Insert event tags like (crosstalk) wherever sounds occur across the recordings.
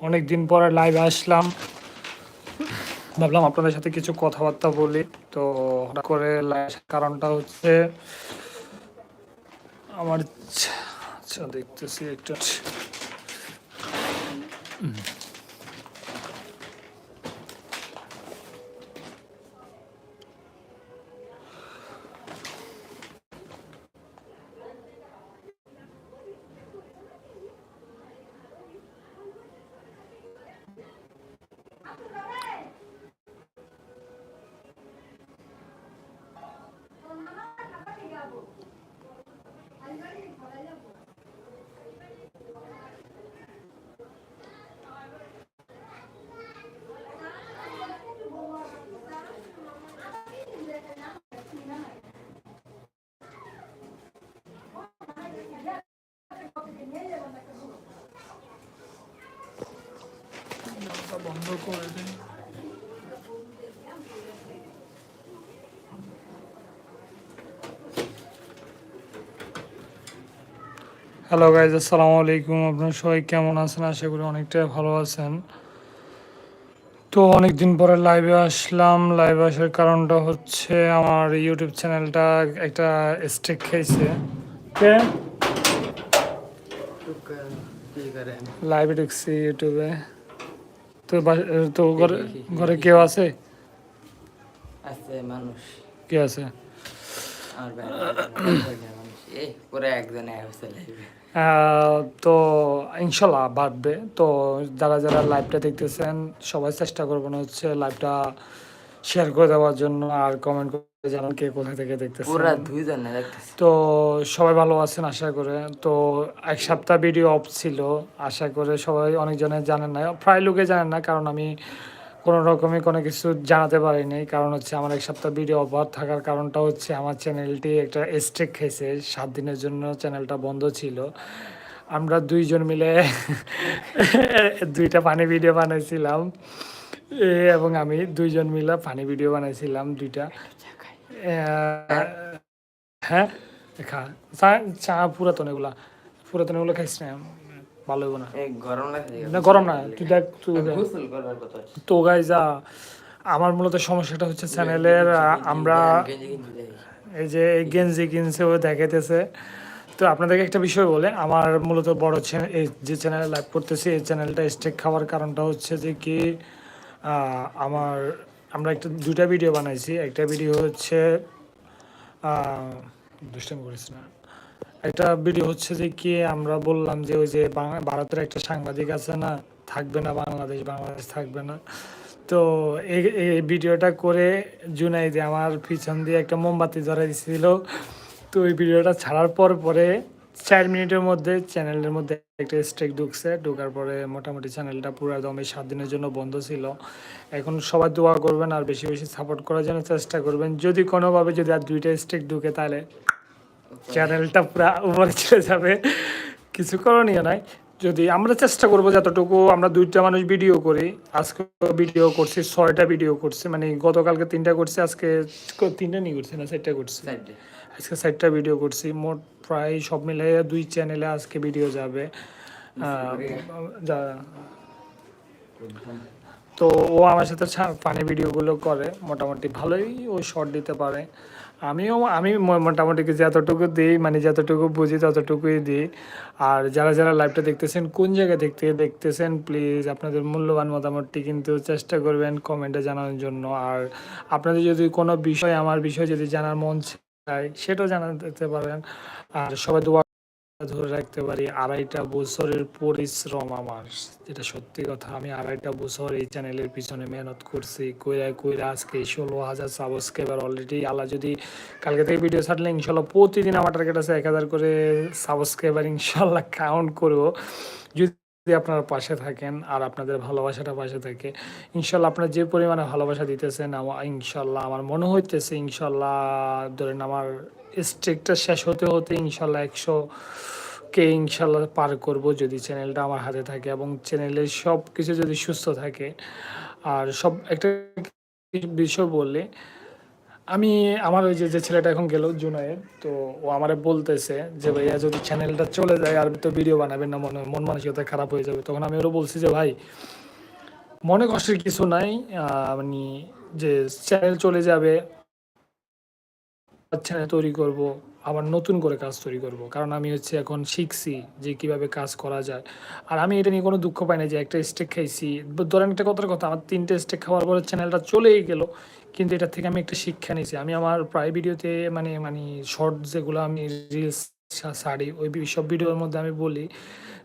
অনেক দিন পরে লাইভে আসলাম। ভাবলাম আপনাদের সাথে কিছু কথাবার্তা বলি। তো হঠাৎ করে লাইভ কারণটা হচ্ছে, আমার আচ্ছা দেখতেছি একটা। করে হ্যালো গাইজ আসসালামু আলাইকুম আপনারা সবাই কেমন আছেন? আশা করি অনেকটাই ভালো আছেন। তো অনেক দিন পরে লাইভে আসলাম। লাইভে আসার কারণটা হচ্ছে আমার ইউটিউব চ্যানেলটা একটা স্টেক খেয়েছে। কে? লাইভে দেখছি ইউটিউবে তো তো ঘরে ঘরে কেউ আছে? আছে মানুষ। কে আছে? তো ইনশাল্লাহ বাড়বে। তো যারা যারা লাইভটা দেখতেছেন সবাই চেষ্টা করবেন হচ্ছে লাইভটা শেয়ার করে দেওয়ার জন্য আর কমেন্ট করে জানান কে কোথা থেকে পুরা দেখতেছি। তো সবাই ভালো আছেন আশা করে। তো এক সপ্তাহ ভিডিও অফ ছিল আশা করে সবাই অনেকজনে জানেন না প্রায় লোকে জানেন না কারণ আমি কোনো রকমই কোনো কিছু জানাতে পারিনি। কারণ হচ্ছে আমার এক সপ্তাহ ভিডিও অফ থাকার কারণটা হচ্ছে আমার চ্যানেলটি একটা স্ট্রেক খেয়েছে। সাত দিনের জন্য চ্যানেলটা বন্ধ ছিল। আমরা দুইজন মিলে (laughs) দুইটা পানি ভিডিও বানাইছিলাম। এ এবং আমি দুইজন মিলে পানি ভিডিও বানাইছিলাম দুইটা। হ্যাঁ খা চা চা পুরাতন এগুলা। পুরাতন এগুলো খাইস না ভালো হইব না। গরম না গরম না তুই দেখ তো গাইজা আমার মূলত সমস্যাটা হচ্ছে চ্যানেলের আমরা এই যে গেঞ্জি কিনছে ও দেখাইতেছে। তো আপনাদেরকে একটা বিষয় বলে আমার মূলত বড় চ্যানেল এই যে চ্যানেলে লাইভ করতেছি এই চ্যানেলটা স্টেক খাওয়ার কারণটা হচ্ছে যে কি আমার, আমরা একটা দুটা ভিডিও বানাইছি। একটা ভিডিও হচ্ছে দুষ্টামি করিস না। একটা ভিডিও হচ্ছে যে কি, আমরা বললাম যে ওই যে ভারতের একটা সাংবাদিক আছে না, থাকবে না বাংলাদেশ বাংলাদেশ থাকবে না। তো এই ভিডিওটা করে জুনাইদে আমার পিছন দিয়ে একটা মোমবাতি ধরে দিছিল তো ওই ভিডিওটা ছাড়ার পর পরে চার মিনিটের মধ্যে চ্যানেলের মধ্যে একটা স্ট্রেক ঢুকছে। ঢোকার পরে মোটামুটি চ্যানেলটা পুরো একদম এই সাত দিনের জন্য বন্ধ ছিল। এখন সবাই দোয়া করবেন আর বেশি বেশি সাপোর্ট করার জন্য চেষ্টা করবেন। যদি কোনোভাবে যদি আর দুইটা স্ট্রেক ঢুকে তাহলে চ্যানেলটা পুরো উপরে চলে যাবে। কিছু করণীয় নাই। যদি আমরা চেষ্টা করব যতটুকু আমরা দুইটা মানুষ ভিডিও করি আজকে ভিডিও করছি ছয়টা ভিডিও করছি মানে গতকালকে তিনটা করছি আজকে তিনটা নিয়ে করছি না চারটা করছি। আজকে চারটা ভিডিও করছি মোট প্রায় সব মিলে দুই চ্যানেলে আজকে ভিডিও যাবে। তো ও আমার সাথে ফানি ভিডিওগুলো করে, মোটামুটি ভালোই ও শর্ট দিতে পারে। আমিও, আমি মোটামুটি যতটুকু দিই মানে যতটুকু বুঝি ততটুকুই দিই। আর যারা যারা লাইভটা দেখতেছেন, কোন জায়গায় দেখতে দেখতেছেন প্লিজ আপনাদের মূল্যবান মতামতটি কিন্তু চেষ্টা করবেন কমেন্টে জানানোর জন্য। আর আপনাদের যদি কোনো বিষয়, আমার বিষয় যদি জানার মন চায় সেটাও জানাতে পারেন। আর সবাই দোয়া ধরে রাখতে পারি, আড়াইটা বছরের পরিশ্রম আমার, যেটা সত্যি কথা। আমি আড়াইটা বছর এই চ্যানেলের পিছনে মেহনত করছি, কইরা কইরা আজকে ষোলো হাজার সাবস্ক্রাইবার অলরেডি আল্লাহ যদি কালকে থেকে ভিডিও ছাড়লে ইনশাল্লাহ প্রতিদিন আমার টার্গেট আছে এক হাজার করে সাবস্ক্রাইবার ইনশাল্লাহ কাউন্ট করব। যদি আপনারা পাশে থাকেন আর আপনাদের ভালোবাসাটা পাশে থাকে, ইনশাল্লাহ আপনার যে পরিমাণে ভালোবাসা দিতেছেন ইনশাল্লাহ আমার মনে হইতেছে, ইনশাল্লাহ ধরেন আমার স্ট্রিকটা শেষ হতে হতে ইনশাল্লাহ একশো কে ইনশাল্লাহ পার করব যদি চ্যানেলটা আমার হাতে থাকে এবং চ্যানেলের সব কিছু যদি সুস্থ থাকে। আর সব একটা বিষয় বললে আমি আমার ওই যে ছেলেটা এখন গেল জুনায়ের তো ও আমারে বলতেছে যে, ভাইয়া, যদি চ্যানেলটা চলে যায় আর তো ভিডিও বানাবেন না, মনে মন মানসিকতা খারাপ হয়ে যাবে। তখন আমি ওরও বলছি যে, ভাই, মনে কষ্টের কিছু নাই মানে যে চ্যানেল চলে যাবে চ্যানেল তৈরি করব, আবার নতুন করে কাজ তৈরি করব। কারণ আমি হচ্ছে এখন শিখছি যে, কীভাবে কাজ করা যায়। আর আমি এটা নিয়ে কোনো দুঃখ পাই না যে, একটা স্টেক খাইছি। ধরেন একটা কথার কথা, আমার তিনটে স্টেক খাওয়ার পরে চ্যানেলটা চলেই গেল। কিন্তু এটার থেকে আমি একটা শিক্ষা নিয়েছি। আমি আমার প্রায় ভিডিওতে মানে মানে শর্ট যেগুলো আমি রিলস সারি ওই সব ভিডিওর মধ্যে আমি বলি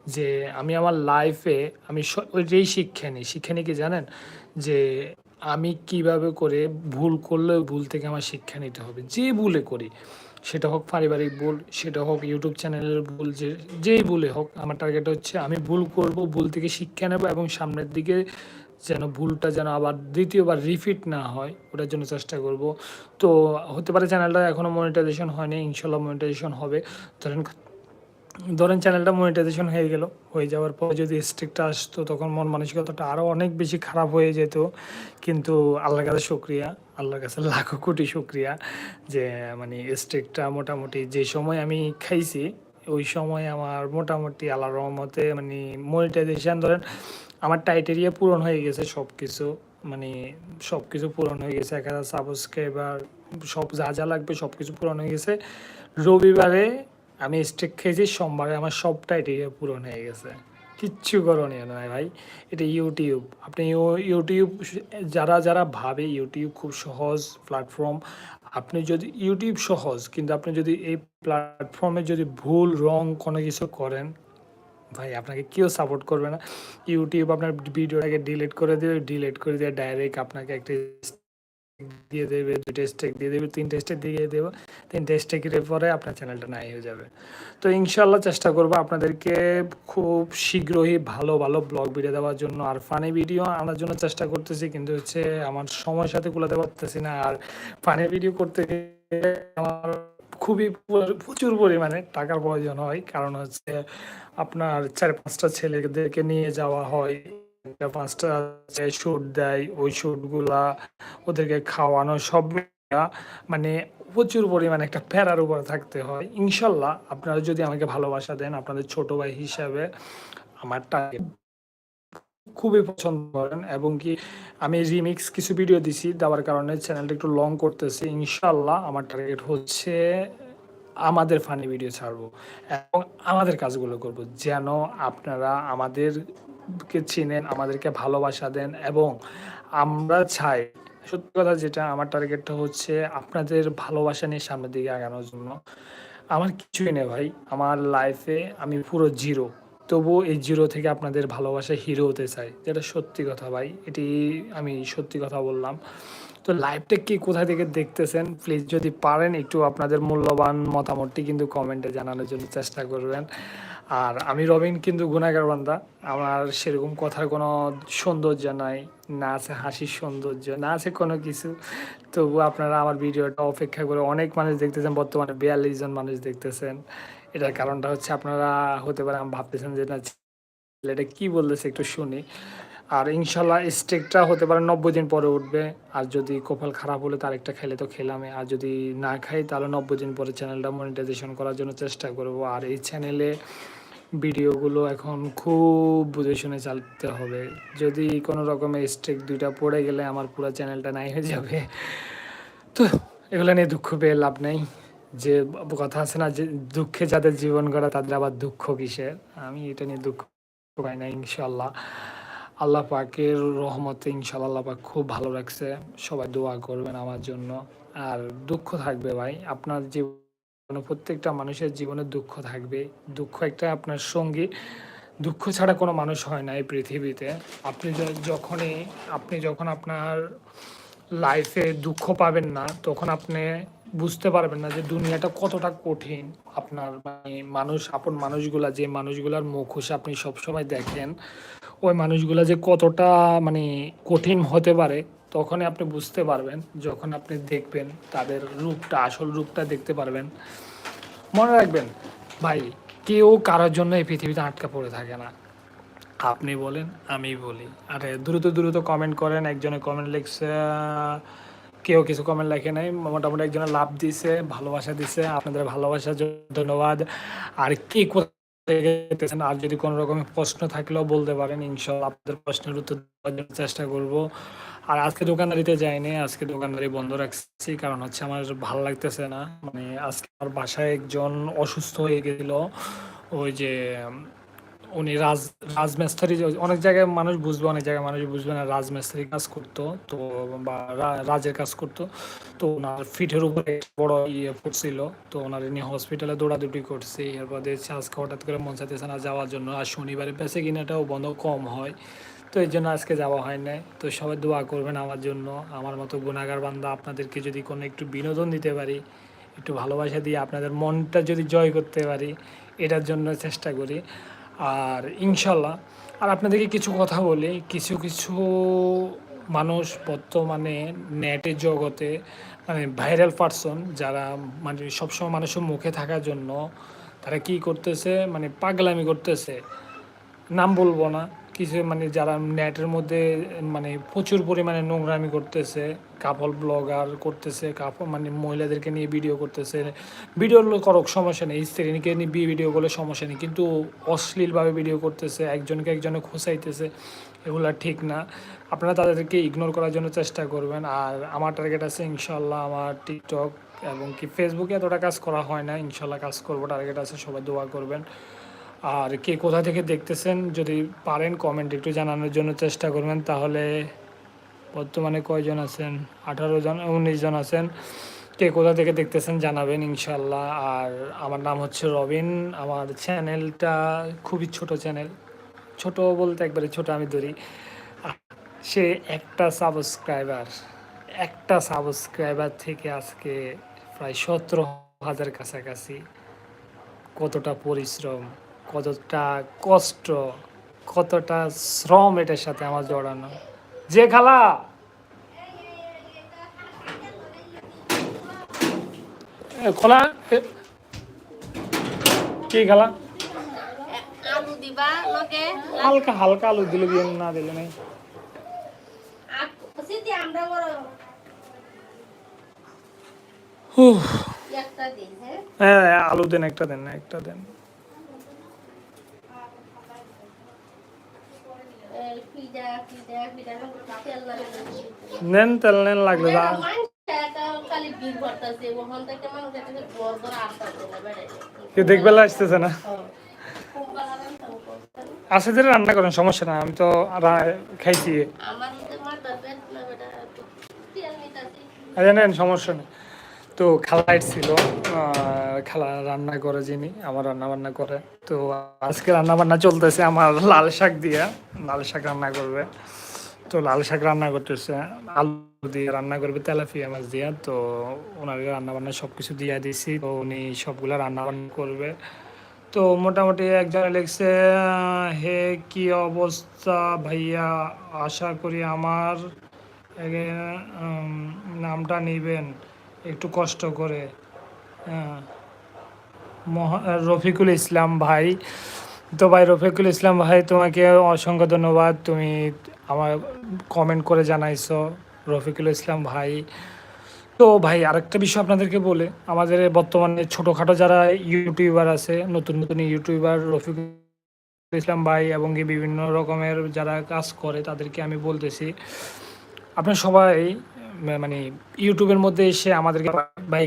যে, আমি আমার লাইফে আমি ওই ওইটাই শিক্ষা নিই। শিক্ষা নিই কি জানেন? যে, আমি কীভাবে করে ভুল করলে ভুল থেকে আমার শিক্ষা নিতে হবে। যে ভুলে করি। সেটা হোক পারিবারিক ভুল, সেটা হোক ইউটিউব চ্যানেলের ভুল, যে, যেই ভুলে হোক, আমার টার্গেট হচ্ছে আমি ভুল করব, ভুল থেকে শিক্ষা নেব এবং সামনের দিকে যেন ভুলটা যেন আবার দ্বিতীয়বার রিপিট না হয়, ওটার জন্য চেষ্টা করব। তো হতে পারে চ্যানেলটা এখনও মনিটাইজেশন হয়নি ইনশাল্লাহ মনিটাইজেশন হবে। ধরেন ধরেন চ্যানেলটা মনিটাইজেশন হয়ে গেল, হয়ে যাওয়ার পর যদি স্ট্রিকটা আসতো, তখন মন মানসিকতাটা আরও অনেক বেশি খারাপ হয়ে যেত। কিন্তু আল্লাহর কাছে শুক্রিয়া, আল্লাহর কাছে লাখো কোটি শুক্রিয়া যে মানে স্ট্রিকটা মোটামুটি যে সময় আমি খাইছি, ওই সময় আমার মোটামুটি আল্লাহর রহমতে মানে মনিটাইজেশন ধরেন আমার টাইটেরিয়া পূরণ হয়ে গেছে সব কিছু মানে সব কিছু পূরণ হয়ে গেছে। এক হাজার সাবস্ক্রাইবার সব যা যা লাগবে সব কিছু পূরণ হয়ে গেছে। রবিবারে আমি স্টেক খেয়েছি, সোমবারে আমার সবটাই এটিকে পূরণ হয়ে গেছে। কিচ্ছু করণীয় নয় ভাই, এটা ইউটিউব আপনি ইউ- ইউটিউব যারা যারা ভাবে ইউটিউব খুব সহজ প্ল্যাটফর্ম আপনি যদি ইউটিউব সহজ, কিন্তু আপনি যদি এই প্ল্যাটফর্মে যদি ভুল রং কোনো কিছু করেন, ভাই আপনাকে কেউ সাপোর্ট করবে না। ইউটিউব আপনার ভিডিওটাকে ডিলিট করে দেবে ডিলিট করে দিয়ে ডাইরেক্ট আপনাকে একটা দিয়ে দেবে দুটো স্টেক দিয়ে দেবে তিনটে স্টেক দিয়ে দেবে তিনটে স্টেকের পরে আপনার চ্যানেলটা নাই হয়ে যাবে। তো ইনশাল্লাহ চেষ্টা করব আপনাদেরকে খুব শীঘ্রই ভালো ভালো ব্লগ ভিডিও দেওয়ার জন্য। আর ফানি ভিডিও আনার জন্য চেষ্টা করতেছি, কিন্তু হচ্ছে আমার সময়ের সাথে কুলাতে পারতেছি না। আর ফানি ভিডিও করতে আমার খুবই প্রচুর পরিমাণে টাকার প্রয়োজন হয়। কারণ হচ্ছে আপনার চার পাঁচটা ছেলেদেরকে নিয়ে যাওয়া হয়। একটা পাঁচটা শ্যুট দেয়, ওই ওদেরকে খাওয়ানো সব মানে প্রচুর পরিমাণে একটা প্যারার উপরে থাকতে হয়। ইনশাল্লাহ আপনারা যদি আমাকে ভালোবাসা দেন, আপনাদের ছোট ভাই হিসাবে আমার খুবই পছন্দ করেন এবং কি আমি রিমিক্স কিছু ভিডিও দিছি, দেওয়ার কারণে চ্যানেলটা একটু লং করতেছি। ইনশাল্লাহ আমার টার্গেট হচ্ছে আমাদের ফানি ভিডিও ছাড়বো এবং আমাদের কাজগুলো করব। যেন আপনারা আমাদেরকে চিনেন, আমাদেরকে ভালোবাসা দেন এবং আমরা চাই, সত্যি কথা যেটা আমার টার্গেটটা হচ্ছে আপনাদের ভালোবাসা নিয়ে সামনের দিকে আগানোর জন্য। আমার কিছুই নেই ভাই, আমার লাইফে আমি পুরো জিরো তবুও এই জিরো থেকে আপনাদের ভালোবাসা হিরো হতে চাই, যেটা সত্যি কথা ভাই, এটি আমি সত্যি কথা বললাম। তো লাইভটা কি কোথা থেকে দেখতেছেন প্লিজ যদি পারেন একটু আপনাদের মূল্যবান মতামতটি কিন্তু কমেন্টে জানানোর জন্য চেষ্টা করবেন। আর আমি রবিন কিন্তু গুণাগার বান্দা। আমার সেরকম কথার কোনো সৌন্দর্য নাই, না আছে হাসির সৌন্দর্য, না আছে কোনো কিছু। তবু আপনারা আমার ভিডিওটা অপেক্ষা করে অনেক মানুষ দেখতেছেন, বর্তমানে বিয়াল্লিশ জন মানুষ দেখতেছেন। এটার কারণটা হচ্ছে আপনারা হতে পারে আমি ভাবতেছেন যে না, ছেলেটা কি বলতেছে একটু শুনি। আর ইনশাল্লাহ স্টেকটা হতে পারে নব্বই দিন পরে উঠবে। আর যদি কপাল খারাপ হলে তার একটা খেলে তো খেলামে আর যদি না খাই তাহলে নব্বই দিন পরে চ্যানেলটা মনিটাইজেশন করার জন্য চেষ্টা করব। আর এই চ্যানেলে ভিডিওগুলো এখন খুব বুঝে শুনে চালাতে হবে। যদি কোনো রকমের স্টেক দুইটা পড়ে গেলে আমার পুরো চ্যানেলটা নাই হয়ে যাবে। তো এগুলো নিয়ে দুঃখ পেয়ে লাভ নেই। যে কথা আছে না যে দুঃখে যাদের জীবন গড়া, তাদের আবার দুঃখ কিসের? আমি এটা নিয়ে দুঃখ পাই না ইনশাল্লাহ আল্লাহ পাকের রহমতে ইনশাল্লাহ আল্লাহ পাক খুব ভালো রাখছে। সবাই দোয়া করবেন আমার জন্য। আর দুঃখ থাকবে ভাই, আপনার জীবনে প্রত্যেকটা মানুষের জীবনে দুঃখ থাকবে। দুঃখ একটা আপনার সঙ্গী। দুঃখ ছাড়া কোনো মানুষ হয় না এই পৃথিবীতে। আপনি যখনই, আপনি যখন আপনার লাইফে দুঃখ পাবেন না, তখন আপনি বুঝতে পারবেন না যে দুনিয়াটা কতটা কঠিন। আপনার মানে মানুষ, আপন মানুষগুলা, যে মানুষগুলার মুখোশ আপনি সবসময় দেখেন, ওই মানুষগুলা যে কতটা মানে কঠিন হতে পারে তখনই আপনি বুঝতে পারবেন, যখন আপনি দেখবেন তাদের রূপটা, আসল রূপটা দেখতে পারবেন। মনে রাখবেন, ভাই, কেউ কারোর জন্য এই পৃথিবীতে আটকা পড়ে থাকে না। আপনি বলেন, আমি বলি। আরে, দ্রুত দ্রুত কমেন্ট করেন, একজনে কমেন্ট লিখছে, কেউ কিছু কমেন্ট লেখে নাই, মোটামুটি একজনে লাভ দিছে, ভালোবাসা দিছে, আপনাদের ভালোবাসার জন্য ধন্যবাদ। আর কি করতেছেন আর যদি কোনো রকমের প্রশ্ন থাকলেও বলতে পারেন ইনশাল্লাহ আপনাদের প্রশ্নের উত্তর দেওয়ার জন্য চেষ্টা করব। আর আজকে দোকানদারিতে যাইনি, আজকে দোকানদারি বন্ধ রাখছি, কারণ হচ্ছে আমার ভালো লাগতেছে না। মানে আজকে আমার বাসায় একজন অসুস্থ হয়ে গেছিল। ওই যে, উনি রাজ, রাজমিস্ত্রি, অনেক জায়গায় মানুষ বুঝবে, অনেক জায়গায় মানুষ বুঝবে না রাজমিস্ত্রি কাজ করতো, তো বা রাজের কাজ করতো। তো ওনার ফিটের উপরে বড় ইয়ে পড়ছিল, তো ওনার নিয়ে হসপিটালে দৌড়াদৌড়ি করছে। এরপর দেখছি আজকে হঠাৎ করে মন চাইতেছে না যাওয়ার জন্য, আর শনিবারে বেঁচে কিনাটাও বন্ধ কম হয়। তো এই জন্য আজকে যাওয়া হয় নাই। তো সবাই দোয়া করবেন আমার জন্য। আমার মতো গুণাগার বান্দা আপনাদেরকে যদি কোনো একটু বিনোদন দিতে পারি, একটু ভালোবাসা দিয়ে আপনাদের মনটা যদি জয় করতে পারি, এটার জন্য চেষ্টা করি। আর ইনশাল্লাহ, আর আপনাদেরকে কিছু কথা বলি, কিছু কিছু মানুষ বর্তমানে নেটের জগতে মানে ভাইরাল পারসন যারা মানে সবসময় মানুষের মুখে থাকার জন্য তারা কি করতেছে মানে পাগলামি করতেছে। নাম বলব না। কিছু মানে যারা নেটের মধ্যে মানে প্রচুর পরিমাণে নোংরামি করতেছে কাপল ব্লগার করতেছে কাপল মানে মহিলাদেরকে নিয়ে ভিডিও করতেছে ভিডিও করক, সমস্যা নেই, স্ত্রীকে নিয়ে বিয়ে ভিডিও করলে সমস্যা নেই, কিন্তু অশ্লীলভাবে ভিডিও করতেছে, একজনকে একজনে খোঁচাইতেছে, এগুলা ঠিক না। আপনারা তাদেরকে ইগনোর করার জন্য চেষ্টা করবেন, আর আমার টার্গেট আছে ইনশাল্লাহ আমার টিকটক এবং কি ফেসবুকে এতটা কাজ করা হয় না ইনশাল্লাহ কাজ করব টার্গেট আছে, সবাই দোয়া করবেন। আর কে কোথা থেকে দেখতেছেন, যদি পারেন কমেন্ট একটু জানানোর জন্য চেষ্টা করবেন। তাহলে বর্তমানে কয়জন আছেন? আঠারো জন, উনিশ জন আছেন। কে কোথা থেকে দেখতেছেন জানাবেন ইনশাল্লাহ আর আমার নাম হচ্ছে রবিন। আমার চ্যানেলটা খুবই ছোট চ্যানেল। ছোট বলতে একবারে ছোট আমি ধরি। সে একটা সাবস্ক্রাইবার একটা সাবস্ক্রাইবার থেকে আজকে প্রায় সতেরো হাজার কাছাকাছি। কতটা পরিশ্রম কতটা কষ্ট কতটা শ্রম এটার সাথে আমার জড়ানো। যে খালা! খোলা। কি খালা? হালকা হালকা আলু দিলে না দিলে নাই। হ্যাঁ? হ্যাঁ আলু দেন একটা দেন না একটা দেন। নেন তেল, নেন লাগলে কেউ দেখবেলা আসতেছে না। আসে ধরে রান্না করেন, সমস্যা না আমি তো খাইছি। নেন, সমস্যা নেই। তো খালা ছিল খালা রান্না করে যিনি, আমার রান্না বান্না করে। তো আজকে রান্না বান্না চলতেছে আমার লাল শাক দিয়ে, লাল শাক রান্না করবে। তো লাল শাক রান্না করতেছে, আলু দিয়ে রান্না করবে, তেলাপিয়া মাছ দিয়া। তো ওনাকে রান্না বান্না সব কিছু দিয়ে দিছি, তো উনি সবগুলা রান্না বান্না করবে। তো মোটামুটি একজন লিখছে, হে কি অবস্থা ভাইয়া? আশা করি আমার নামটা নেবেন, একটু কষ্ট করে। হ্যাঁ। রফিকুল ইসলাম ভাই। তো ভাই, রফিকুল ইসলাম ভাই, তোমাকে অসংখ্য ধন্যবাদ। তুমি আমার কমেন্ট করে জানাইছো, রফিকুল ইসলাম ভাই। তো ভাই, আরেকটা বিষয় আপনাদেরকে বলে, আমাদের বর্তমানে ছোটোখাটো যারা ইউটিউবার আছে, নতুন নতুন ইউটিউবার রফিকুল ইসলাম ভাই এবং কি বিভিন্ন রকমের যারা কাজ করে, তাদেরকে আমি বলতেছি, আপনার সবাই মানে ইউটিউবের মধ্যে এসে আমাদেরকে ভাই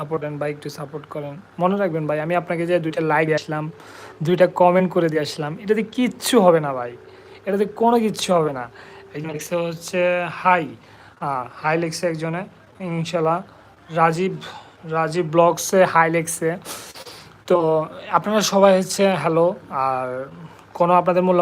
সাপোর্ট দেন ভাই একটু সাপোর্ট করেন। মনে রাখবেন ভাই, আমি আপনাকে যে দুইটা লাইক আসলাম, দুইটা কমেন্ট করে দিয়ে আসলাম, এটাতে কিচ্ছু হবে না ভাই। এটাতে কোনো কিচ্ছু হবে না। একজন লিখছে হচ্ছে হাই হাই লিখছে একজনে ইনশাল্লাহ রাজীব রাজীব ব্লগসে হাই লিখছে। তো আপনারা সবাই হচ্ছে হ্যালো আর কোনো আপনাদের মূল্য